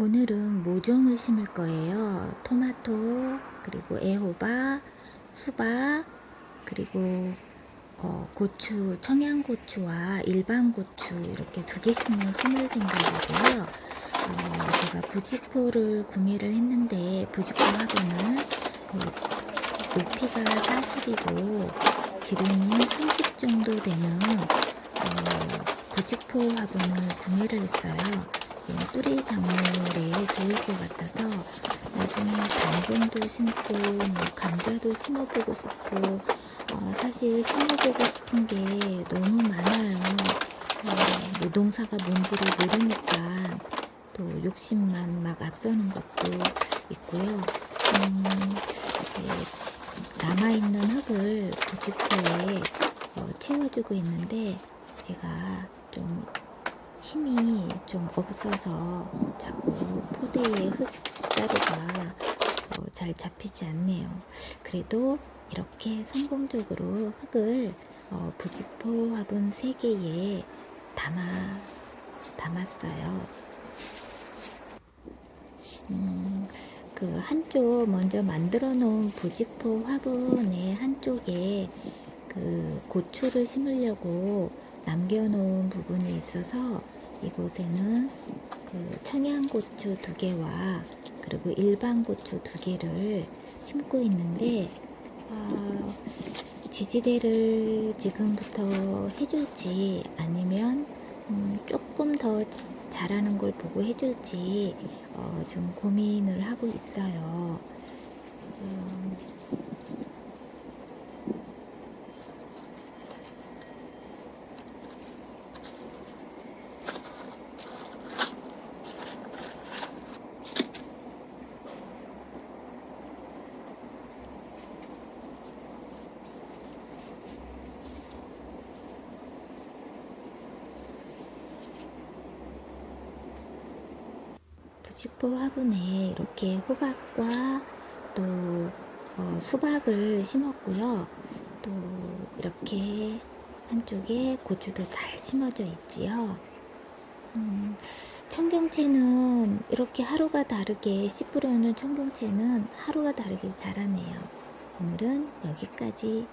오늘은 모종을 심을 거예요. 토마토, 그리고 애호박, 수박, 그리고 어, 고추, 청양고추와 일반 고추 이렇게 두 개씩만 심을 생각이고요. 어, 제가 부직포를 구매를 했는데 부직포 화분은 그 높이가 40이고 지름이 30 정도 되는 어, 부직포 화분을 구매를 했어요. 뿌리 작물에 좋을 것 같아서 나중에 당근도 심고 뭐 감자도 심어보고 싶고 어, 사실 심어보고 싶은 게 너무 많아요. 어, 노동사가 뭔지를 모르니까 또 욕심만 막 앞서는 것도 있고요. 음, 남아있는 흙을 부직포에 어, 채워주고 있는데 제가 좀 힘이 좀 없어서 자꾸 포대의 흙자루가 어, 잘 잡히지 않네요. 그래도 이렇게 성공적으로 흙을 어, 부직포 화분 3개에 담아, 담았어요. 음, 그 한쪽 먼저 만들어 놓은 부직포 화분의 한쪽에 그 고추를 심으려고 남겨놓은 부분이 있어서 이곳에는 그 청양고추 두 개와 그리고 일반 고추 두 개를 심고 있는데 아, 지지대를 지금부터 해줄지 아니면 음, 조금 더 잘하는 걸 보고 해줄지 어, 지금 고민을 하고 있어요. 음, 부직포 화분에 이렇게 호박과 또 어, 수박을 심었고요. 또 이렇게 한쪽에 고추도 잘 심어져 있지요. 음, 청경채는 이렇게 하루가 다르게 씨 뿌려놓은 청경채는 하루가 다르게 자라네요. 오늘은 여기까지